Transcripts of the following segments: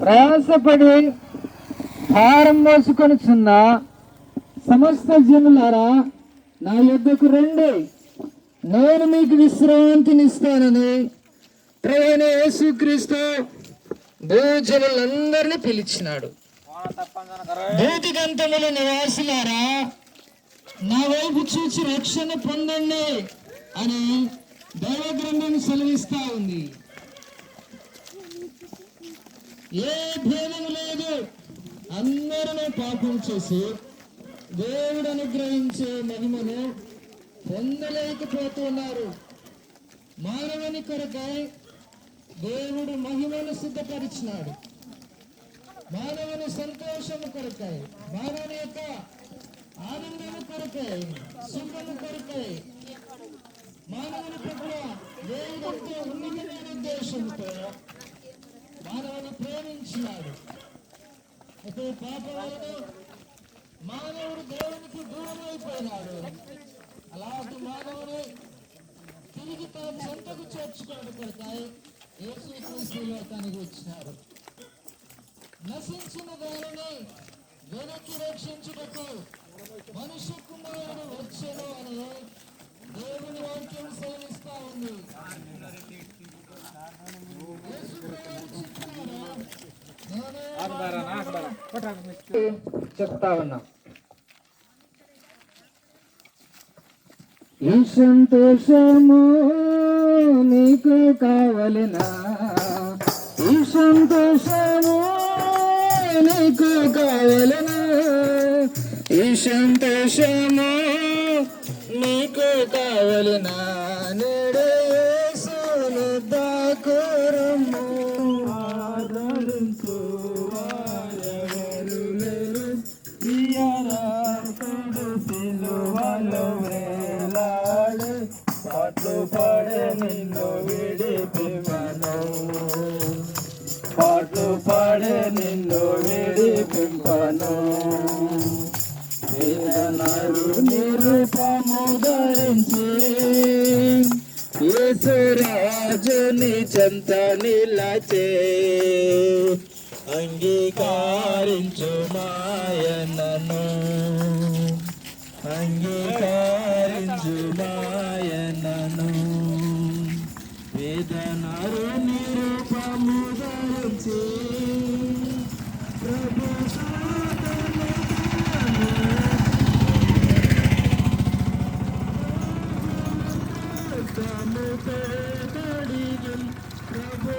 ప్రయాసపడి భారం మోసుకొనుచున్న సమస్త జనులారా నా యొద్దకు రండి. నేను మీకు విశ్రాంతినిస్తానని ప్రయాణ యేసుక్రీస్తు భూజనులందరినీ పిలిచినాడు. భూతిగంతముల నివాసులారా నా వైపు చూచి రక్షణ పొందండి అని దైవగ్రంథం సెలవిస్తా ఉంది. ఏ భేదం లేదు. అందరూ పాపం చేసి దేవుడు అనుగ్రహించే మహిమను పొందలేకపోతున్నారు మానవుని కొరకై దేవుడు మహిమను సిద్ధపరిచినాడు. మానవుని సంతోషము కొరకై మానవుని యొక్క ఆనందము కొరకై సుఖము కొరకై మానవుని పట్ల దేవుడంతో ఉన్నతమైన ఉద్దేశంతో మానవుని ప్రేమించినాడు. అయితే పాప వలన మానవుడు దేవునికి దూరం అయిపోయినాడు అలాంటి మానవుని తిరిగి తాను చెంతకు చేర్చుకోవడం కొరకాయ యేసు క్రీస్తు లోకానికి వచ్చినారు నశించిన దానిని వెనక్కి రక్షించుటకు మనుష్య కుమారుడు వచ్చాడు అని దేవుని వాక్యం సెలవిస్తా ఉంది యేసు ప్రవచించినాడు, నేనే చెప్తా ఉన్నా ఈ సంతోషము నీకు కావలనా ఈ సంతోషము నీకు కావలనా ఈ సంతోషము నీకు కావలనా నేడే దాకురము. ఆదరించు పాటలు పాడే నిన్ను విడిపింపను. పాటలు పాడే నిన్ను విడిపింపను. యేసురాజుని చెంత నిలచే. అంగీకారించు మాయనను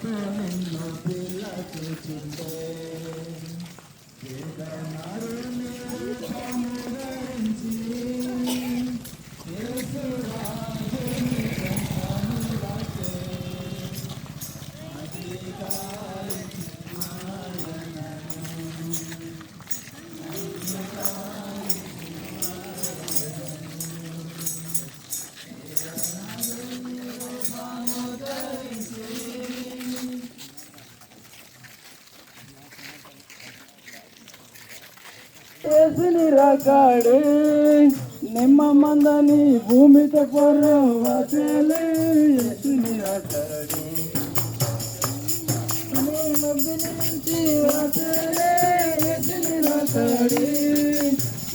ప్రేమతో ఏసుని రాకాడే నిమ్మ మందని భూమితో పొరవచలే ఏసుని రాకాడే మబ్బిని నుంచి వాచలే ఏసుని రాకాడే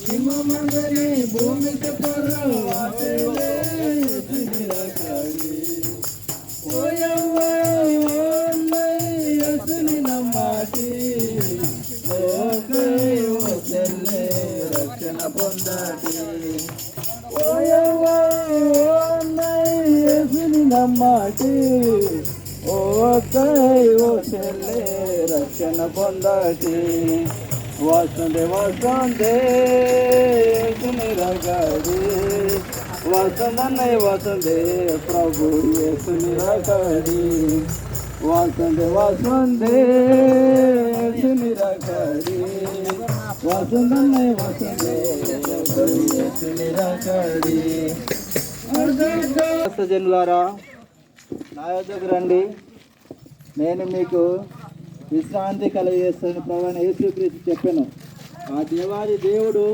నిమ్మ మందని భూమితో పొరవచలే ఏసుని రాకాడే ఓయవ్వ ఓ అన్నయ్య, యేసుని నమ్మాటి ఓ கொண்டாடி ಓಯವ್ವನ ಮಾಡಿ ಓ ಕೈ ಓ ಚೆಲ್ಲೆ ರಕ್ಷಣ ಕೊಂದಾಟಿ ವಾಸಂದೆ ವಾಸಂದೆ ರಗಾಡಿ ವಾಸಂದನೆ ವಾಸಂದೆ ಪ್ರಭು ಯೇಸುನಿ ರಗಾಡಿ ವಾಸಂದೆ ವಾಸಂದೆ ರಗಾಡಿ యేసుని రగడి నా యొద్దకు రండి. నేను మీకు విశ్రాంతి కలుగజేస్తాను ప్రవణ యేసుక్రీస్తు చెప్పాను. ఆ దేవాది దేవుడు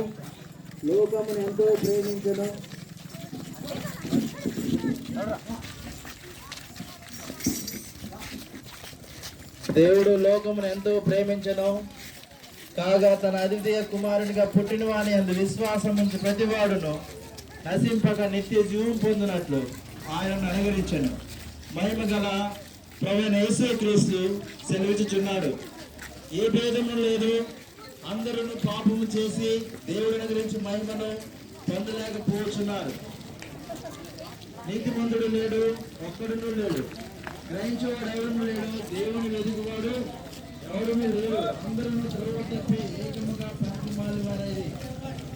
లోకమును ఎంతో ప్రేమించను. దేవుడు లోకమును ఎంతో ప్రేమించను. కాగా తన అద్వితీయ కుమారునిగా పుట్టినవాని అందు విశ్వాసం ఉంచి ప్రతివాడును నశింపక నిత్య జీవం పొందినట్లు ఆయనను అనుగరించను మహిమ గల ప్రవీణ క్రీస్తు సెలవిచ్చుచున్నాడు. ఏ భేదము లేదు. అందరూ పాపము చేసి దేవుడిని గురించి మహిమను పొందలేకపోతున్నారు నీతిమంతుడు లేడు ఒక్కడును లేడు. గ్రహించేవాడు ఎవరు లేడు. దేవుని వెతుకువాడు ఎవరు లేడు అందరూ త్రోవ ఏకముగా పాపమాలి వారేది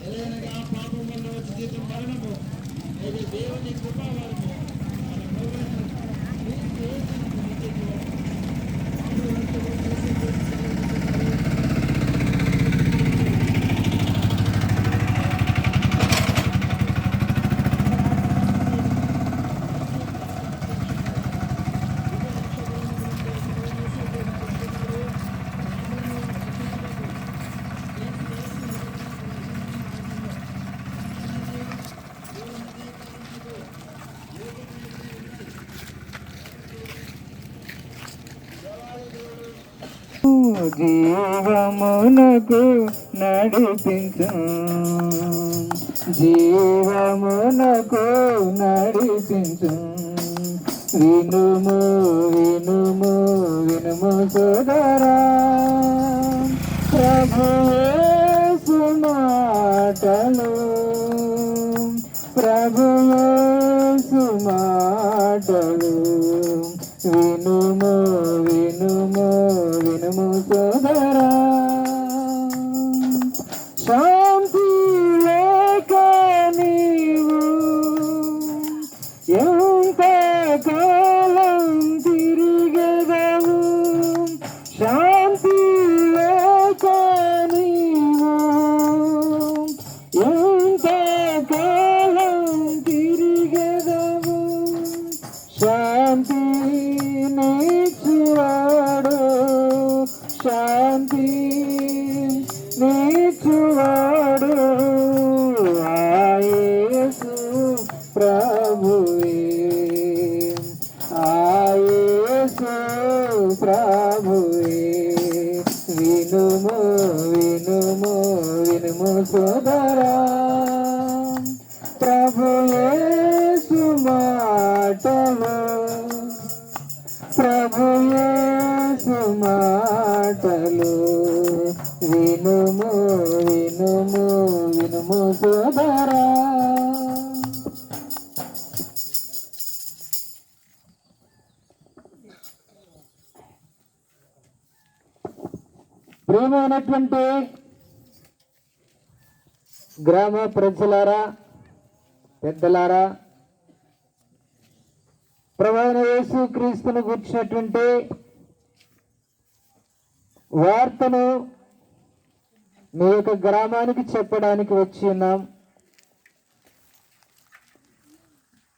ఎలయనగా పాపం వల్ల వచ్చి జీతం మరణము అయితే దేవుని కృపావారము మన జీవమునకు నడిపించు. జీవమునకు నడిపించు. వినుము వినుము వినుము సోదరా ప్రభు యేసు ప్రభు యేసు వినుము వినుము ప్రియమైనటువంటి గ్రామ ప్రజలారా పెద్దలారా ప్రవాణ యేసు క్రీస్తును కూర్చున్నటువంటి వార్తను మీ యొక్క గ్రామానికి చెప్పడానికి వచ్చి ఉన్నాం.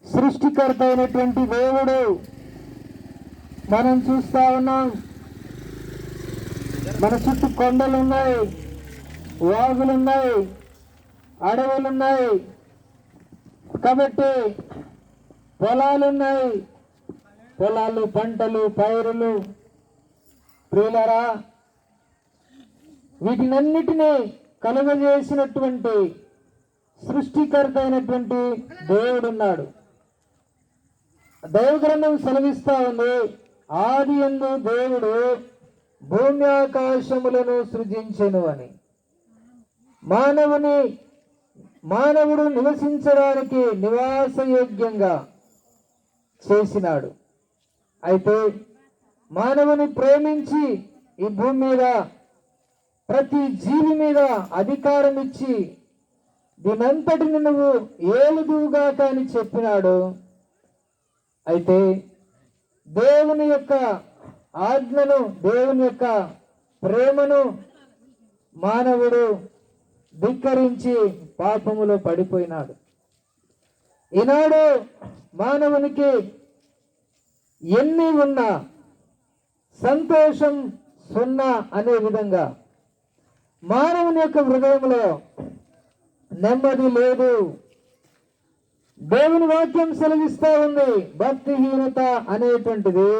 సృష్టికర్త అయినటువంటి దేవుడు మనం చూస్తా ఉన్నాం. మన చుట్టూ కొండలు ఉన్నాయి వాగులు ఉన్నాయి అడవులు ఉన్నాయి కాబట్టి పొలాలు ఉన్నాయి పొలాలు పంటలు పైరులు. ప్రియులరా వీటినన్నిటినీ కలుగజేసినటువంటి సృష్టికర్త అయినటువంటి దేవుడున్నాడు. దైవగ్రంథం సెలవిస్తా ఉంది ఆది ఎందు దేవుడు భూమి ఆకాశములను సృజించెను అని. మానవుని మానవుడు నివసించడానికి నివాసయోగ్యంగా చేసినాడు. అయితే మానవుని ప్రేమించి ఈ భూమి మీద ప్రతి జీవి మీద అధికారం ఇచ్చి దీనంతటిని నువ్వు ఏలుదువుగాక అని చెప్పినాడు. అయితే దేవుని యొక్క ఆజ్ఞను దేవుని యొక్క ప్రేమను మానవుడు ధిక్కరించి పాపములో పడిపోయినాడు. ఈనాడు మానవునికి ఎన్ని ఉన్నా సంతోషం సున్నా అనే విధంగా మానవుని యొక్క హృదయంలో నెమ్మది లేదు. దేవుని వాక్యం సెలవిస్తూ ఉంది భక్తిహీనత అనేటువంటిది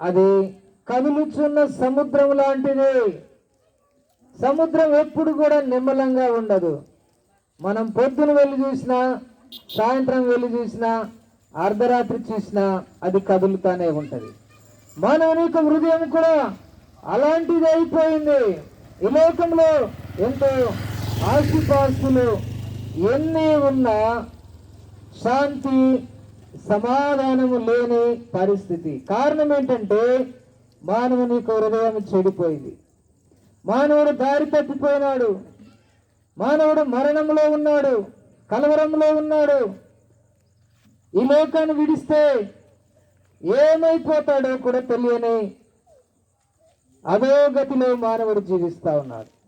అది కదులుచున్న సముద్రం లాంటిది. సముద్రం ఎప్పుడు కూడా నిమ్మలంగా ఉండదు. మనం పొద్దున వెళ్ళి చూసినా సాయంత్రం వెళ్ళి చూసినా అర్ధరాత్రి చూసినా అది కదులుతానే ఉంటుంది. మానవుని యొక్క హృదయం కూడా అలాంటిది అయిపోయింది. ఈ లోకంలో ఎంతో ఆస్తిపాస్తులు ఎన్ని ఉన్నా శాంతి సమాధానము లేని పరిస్థితి. కారణం ఏంటంటే మానవుని హృదయం చెడిపోయింది. మానవుడు దారి తప్పిపోయినాడు. మానవుడు మరణంలో ఉన్నాడు. కలవరంలో ఉన్నాడు. ఈ లోకాన్ని విడిస్తే ఏమైపోతాడో కూడా తెలియని అధోగతిలో మానవుడు జీవిస్తా ఉన్నాడు.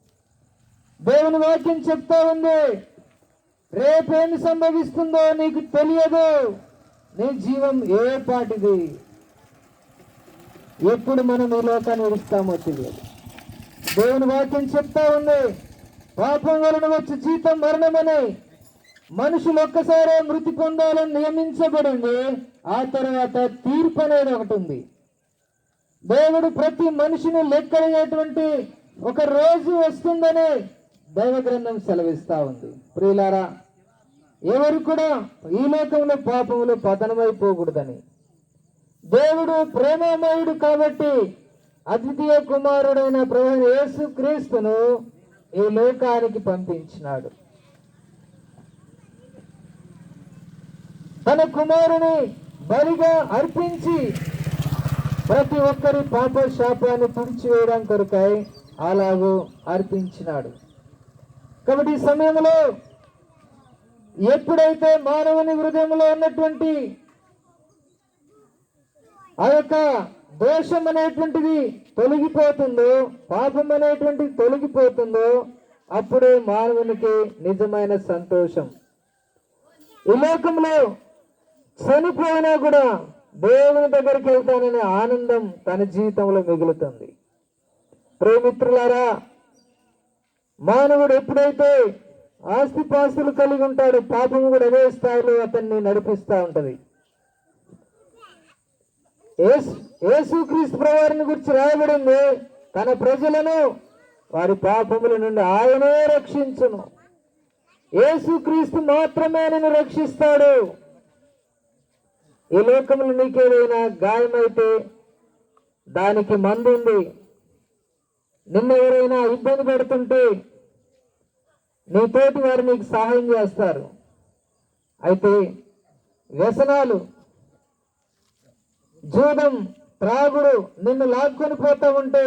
దేవుని వాక్యం చెప్తా ఉంది రేపేమి సంభవిస్తుందో నీకు తెలియదు. నీ జీవం ఏ పాటిది? ఎప్పుడు మనం ఈ లోకాన్ని విడుస్తామో తెలియదు. దేవుని వాక్యం చెప్తా ఉంది. పాపం వలన వచ్చి జీతం మరణమని. మనుషులు ఒక్కసారే మృతి పొందాలని నియమించబడింది. ఆ తర్వాత తీర్పు అనేది ఒకటి ఉంది. దేవుడు ప్రతి మనిషిని లెక్కలేటువంటి ఒక రోజు వస్తుందని దైవ గ్రంథం సెలవిస్తా ఉంది. ప్రియులారా ఎవరు కూడా ఈ లోకంలో పాపములు పతనమైపోకూడదని. దేవుడు ప్రేమమయుడు కాబట్టి అద్వితీయ కుమారుడైన ప్రభు యేసు క్రీస్తును ఈ లోకానికి పంపించినాడు. తన కుమారుని బలిగా అర్పించి ప్రతి ఒక్కరి పాప శాపాన్ని తుడిచివేయడం కొరకై అలాగూ అర్పించినాడు. కాబట్టి ఈ సమయంలో ఎప్పుడైతే మానవుని హృదయంలో ఉన్నటువంటి ఆ యొక్క దోషం అనేటువంటిది తొలగిపోతుందో పాపం అనేటువంటిది తొలగిపోతుందో అప్పుడే మానవునికి నిజమైన సంతోషం. ఈ లోకంలో చనిపోయినా కూడా దేవుని దగ్గరికి వెళ్తాననే ఆనందం తన జీవితంలో మిగులుతుంది. ప్రేమిత్రులారా మానవుడు ఎప్పుడైతే ఆస్తిపాస్తులు కలిగి ఉంటాడు పాపం కూడా అదే స్థాయిలో అతన్ని నడిపిస్తూ ఉంటుంది. యేసు- యేసుక్రీస్తు ప్రవారిని గురించి రాయబడింది తన ప్రజలను వారి పాపముల నుండి ఆయనే రక్షించును. యేసుక్రీస్తు మాత్రమే నిన్ను రక్షిస్తాడు. ఈ లోకంలో నీకేదైనా గాయమైతే దానికి మందు ఉంది ఎవరైనా ఇబ్బంది పెడుతుంటే నీతోటి వారు నీకు సహాయం చేస్తారు. అయితే వ్యసనాలు జూదం త్రాగుడు నిన్ను లాక్కొని పోతూ ఉంటే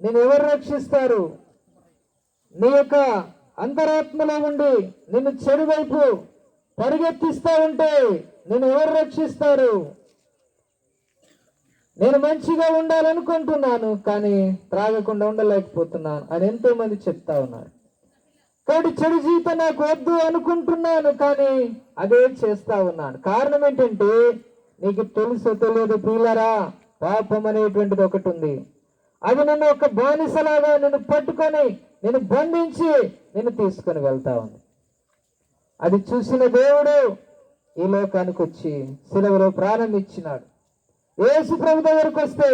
నేను ఎవరు రక్షిస్తారు? నీ యొక్క అంతరాత్మలో ఉండి నిన్ను చెడు వైపు పరిగెత్తిస్తూ ఉంటే నేను ఎవరు రక్షిస్తారు? నేను మంచిగా ఉండాలనుకుంటున్నాను కానీ త్రాగకుండా ఉండలేకపోతున్నాను అని ఎంతోమంది చెప్తా ఉన్నారు. కాబట్టి చెడు జీవితం నాకు వద్దు అనుకుంటున్నాను కానీ అదే చేస్తా ఉన్నాను. కారణం ఏంటంటే నీకు తెలుసో తెలియదు పీలరా పాపం అనేటువంటిది ఒకటి ఉంది. అది నన్ను ఒక బానిసలాగా నిన్ను పట్టుకొని నేను బంధించి నిన్ను తీసుకొని వెళ్తా ఉంది. అది చూసిన దేవుడు ఈ లోకానికి వచ్చి సిలువలో ప్రాణం ఇచ్చినాడు. ప్రభు దగ్గరకు వస్తే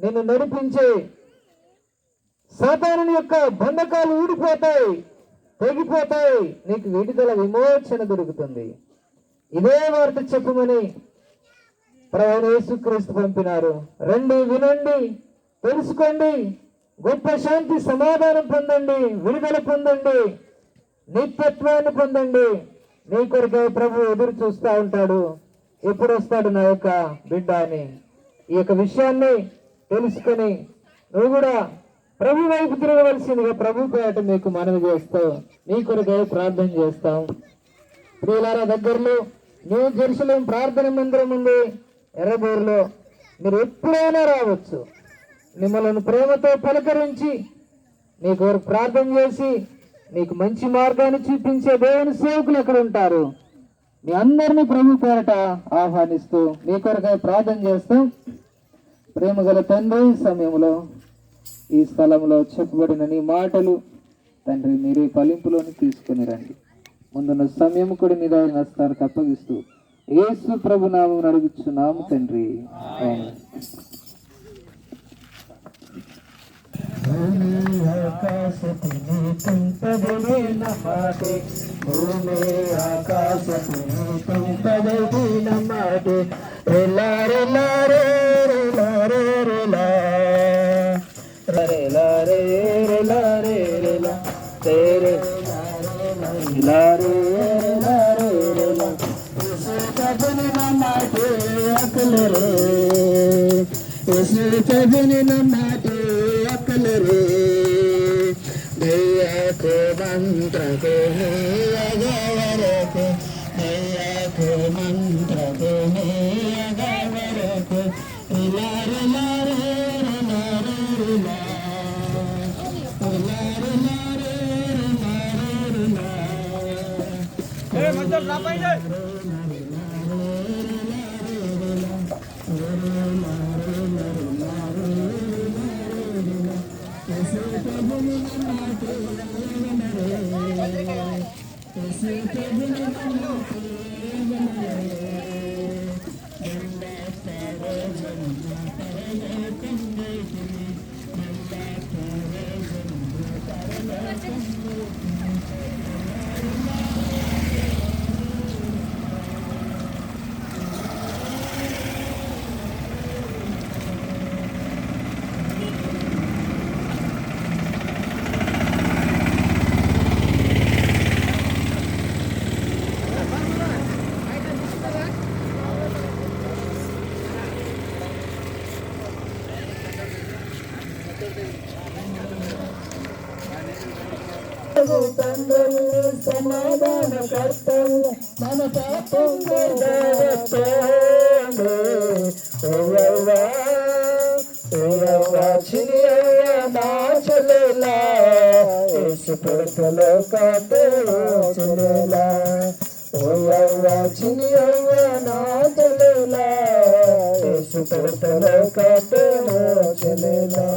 నిన్ను నడిపించే సాతాను యొక్క బంధకాలు ఊడిపోతాయి. తెగిపోతాయి. నీకు విడుదల విమోచన దొరుకుతుంది. ఇదే వార్త చెప్పమని ప్రవణ యేసుక్రీస్తు పంపినారు. రండి వినండి తెలుసుకోండి గొప్ప శాంతి సమాధానం పొందండి విడుదల పొందండి నిత్యత్వాన్ని పొందండి. నీ కొరకై ప్రభు ఎదురు చూస్తూ ఉంటాడు. ఎప్పుడు వస్తాడు నా యొక్క బిడ్డ అని. ఈ యొక్క విషయాన్ని తెలుసుకొని నువ్వు కూడా ప్రభు వైపు తిరగవలసిందిగా ప్రభు పేట మీకు మనవి చేస్తావు నీ కొరకై ప్రార్థన చేస్తాం. ప్రియులారా దగ్గరలో న్యూ జెరూసలేం ప్రార్థన మందిరం ఉంది. ఎర్రబోరులో మీరు ఎప్పుడైనా రావచ్చు. మిమ్మల్ని ప్రేమతో పలకరించి మీ కొరకు ప్రార్థన చేసి మీకు మంచి మార్గాన్ని చూపించే దేవుని సేవకులు ఎక్కడ ఉంటారు? మీ అందరినీ ప్రభు పేరట ఆహ్వానిస్తూ మీ కొరకై ప్రార్థన చేస్తూ ప్రేమ గల తండ్రి సమయంలో ఈ స్థలంలో చెప్పబడిన నీ మాటలు తండ్రి మీరే ఫలింపులోని తీసుకుని రండి. ముందున్న సమయం కూడా నీ దగ్గర నస్తానికి అప్పగిస్తూ ఏసు ప్రభు నామం అడుగుచున్నాము తండ్రి. ఆమేన్. భూమి ఆకాశపుని తుంపదైన మాటే. భూమి re re la re re la re re la re la re re la Kapani namma te akalare Yesu kapani namma సమాధాన ಸಮಾಧಾನ ಕರ್ತವ್ಯ ಮನಸ ಚಲಲಾ ಚಲಲಾ ಓಯವ್ವಾ ಚಿನಿಯವ್ವ ನಾ ಚಲಲಾ ಸುಪರ್ತಲ ಕಾತನ ಚಲಲಾ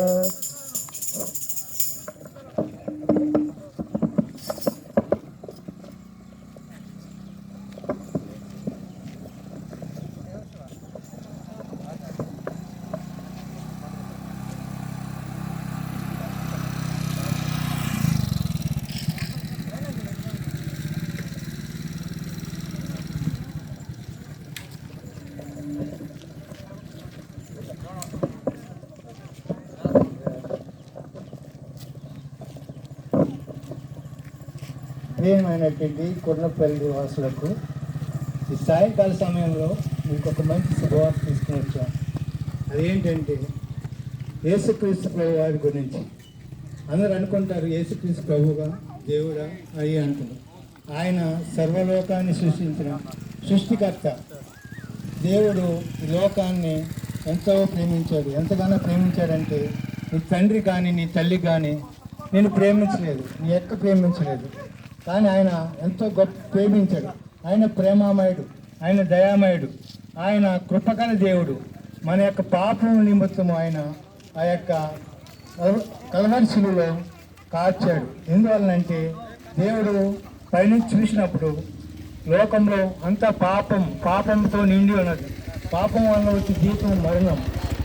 చలేలా కొన్నపల్లి వాసులకు. ఈ సాయంకాల సమయంలో మీకు ఒక మంచి శుభవార్త తీసుకుని వచ్చాం అదేంటంటే యేసుక్రీస్తు ప్రభు వారి గురించి. అందరూ అనుకుంటారు యేసుక్రీస్తు ప్రభుగా దేవుడా అయ్యి అంటారు. ఆయన సర్వలోకాన్ని సృష్టించిన సృష్టికర్త. దేవుడు ఈ లోకాన్ని ఎంతో ప్రేమించాడు. ఎంతగానో ప్రేమించాడంటే నీ తండ్రి కానీ నీ తల్లి కానీ నేను ప్రేమించలేదు. నీ ఎక్క ప్రేమించలేదు. కానీ ఆయన ఎంతో గొప్ప ప్రేమించాడు. ఆయన ప్రేమామయుడు ఆయన దయామయుడు ఆయన కృపగల దేవుడు. మన యొక్క పాపం నిమిత్తము ఆయన ఆ యొక్క కలవరిశిలో కార్చాడు ఎందువలనంటే దేవుడు పైనుంచి చూసినప్పుడు లోకంలో అంత పాపం పాపంతో నిండి ఉన్నది. పాపం వల్ల వచ్చి జీతం మరణం.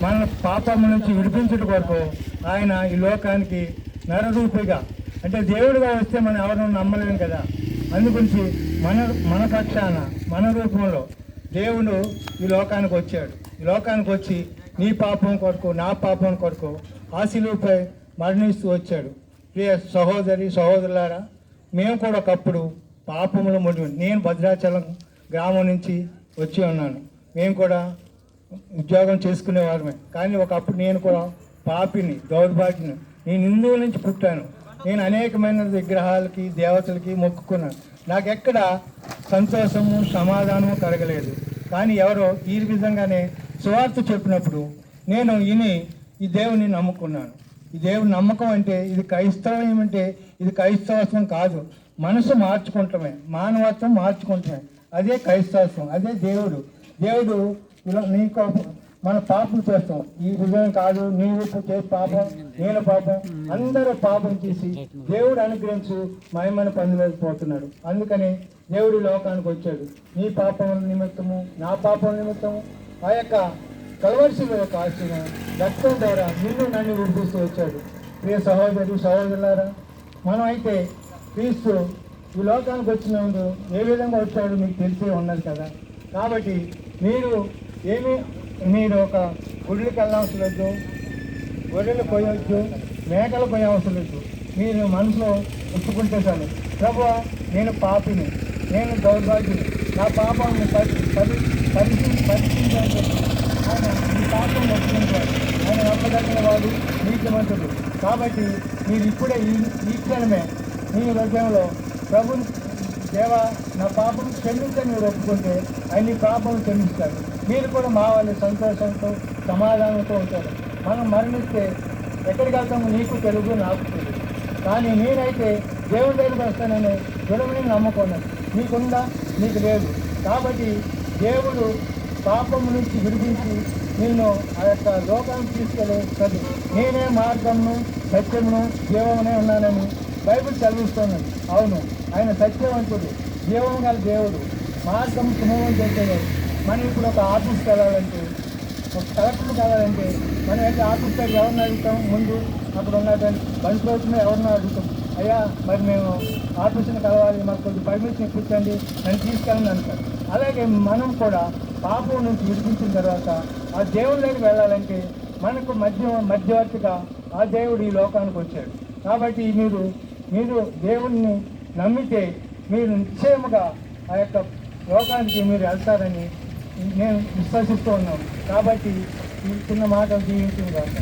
మన పాపం నుంచి విడిపించడం కొరకు ఆయన ఈ లోకానికి నరరూపిగా అంటే దేవుడిగా వస్తే మనం ఎవరిని నమ్మలేము కదా? అందుగురించి మన మన పక్షాన మన రూపంలో దేవుడు ఈ లోకానికి వచ్చాడు. ఈ లోకానికి వచ్చి నీ పాపం కొరకు నా పాపం కొరకు ఆశీలుపై మరణిస్తూ వచ్చాడు. ప్రియ సహోదరి సహోదరులారా మేము కూడా ఒకప్పుడు పాపములు ముడి నేను భద్రాచలం గ్రామం నుంచి వచ్చి ఉన్నాను. మేము కూడా ఉద్యోగం చేసుకునేవారమే కానీ ఒకప్పుడు నేను కూడా పాపిని దౌర్భాగ్యని నేను హిందువుల నుంచి పుట్టాను. నేను అనేకమైన విగ్రహాలకి దేవతలకి మొక్కుకున్నాను. నాకు ఎక్కడ సంతోషము సమాధానము కలగలేదు. కానీ ఎవరో ఈ విధంగానే సువార్త చెప్పినప్పుడు నేను విని ఈ దేవుని నమ్ముకున్నాను. ఈ దేవుని నమ్మకం అంటే ఇది క్రైస్తవం ఏమంటే ఇది క్రైస్తవత్వం కాదు. మనసు మార్చుకుంటమే మానవత్వం మార్చుకుంటమే. అదే క్రైస్తవత్వం అదే దేవుడు. దేవుడు ఇలా నీకు మన పాపం చేస్తాం. ఈ విజయం కాదు నీవు చేసి పాపం నేను పాపం అందరూ పాపం చేసి దేవుడు అనుగ్రహించు మహిమను పొందలేకపోతున్నాడు. అందుకని దేవుడు లోకానికి వచ్చాడు. నీ పాపం నిమిత్తము నా పాపం నిమిత్తము ఆ యొక్క కలవర్షిల యొక్క ఆశ్చర్యం రక్తం ద్వారా నిన్ను నన్ను విడిపిస్తూ వచ్చాడు. ప్రియ సహోదరి సహోదరులారా మనం అయితే క్రీస్తు ఈ లోకానికి వచ్చినందు ఏ విధంగా వచ్చాడు మీకు తెలిసే ఉన్నది కదా. కాబట్టి మీరు ఏమి మీరు ఒక గుడ్లకు వెళ్ళవలసిన లేదు గొర్రెలు పోయవచ్చు మేకలు పోయవలసిన లేదు మీరు మనసులో ఒప్పుకుంటే చాలు. ప్రభు నేను పాపిని నేను దౌర్భాగ్యుని. నా పాపాన్ని పరి పరి పరిశీలించాలని ఆయన మీ పాపం ఒప్పుకుంటాడు. ఆయన నమ్మదగిన వాడు నీతిమంతుడు. కాబట్టి మీరు ఇప్పుడే ఈ ఈ క్షణమే మీ హృదయంలో ప్రభు దేవ నా పాపం క్షమించని మీరు ఒప్పుకుంటే ఆయన పాపం క్షమిస్తాడు. మీరు కూడా మా వాళ్ళ సంతోషంతో సమాధానంతో ఉంటారు. మనం మరణిస్తే ఎక్కడికి వెళ్తాము నీకు తెలుగు నాకు తెలుగు. కానీ నేనైతే దేవుని దగ్గరికి వస్తానని దృఢమైన నమ్మకం నీకుందా? నీకు లేదు. కాబట్టి దేవుడు పాపం నుంచి విడిపించి నిన్ను ఆ యొక్క లోకానికి తీసుకెళ్ళేది నేనే మార్గమును సత్యమును జీవమునే ఉన్నానని బైబిల్ చదివిస్తున్నాను అవును ఆయన సత్యవంతుడు జీవం గల దేవుడు. మార్గం సుమం చేసేవాడు. మనం ఇప్పుడు ఒక ఆఫీస్కి వెళ్ళాలంటే ఒక కలెక్టర్కి వెళ్ళాలంటే మనం అయితే ఆఫీస్ ఎవరిని అడుగుతాం? ముందు అక్కడ ఉన్నటువంటి బండి రోజున ఎవరిని అడుగుతాం? అయ్యా మరి మేము ఆఫీస్ని కలవాలి మాకు కొంచెం పర్మిషన్ ఇప్పించండి నన్ను తీసుకెళ్ళండి అంటారు. అలాగే మనం కూడా పాపం నుంచి విడిపించిన తర్వాత ఆ దేవుని దగ్గరికి వెళ్ళాలంటే మనకు మధ్య మధ్యవర్తిగా ఆ దేవుడు ఈ లోకానికి వచ్చాడు. కాబట్టి మీరు మీరు దేవుణ్ణి నమ్మితే మీరు నిశ్చయముగా ఆ యొక్క లోకానికి మీరు వెళ్తారని మేము విశ్వసిస్తూ ఉన్నాం కాబట్టి ఈ చిన్న మాట జీవించింది కాక.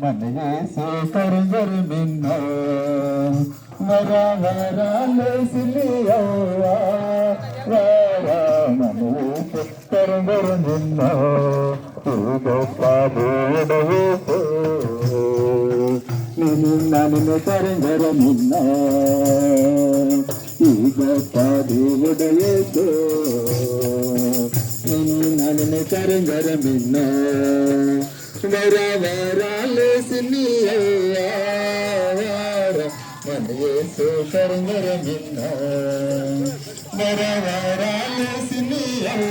మనయేసే కరుగరు మిన్నో. వర వరాలే సిలియవ్వా వర మనయేసే కరుగరు మిన్నో. గొప్ప దేవుడవేసో నిన్ను నన్ను కరుగరు మిన్నో ఈ గొప్ప దేవుడయేసో నేను నన్ను కరుగర మిన్న వర వరాలు సినియార మన యేసు కరుగర మిన్న వర వరాలు సినియార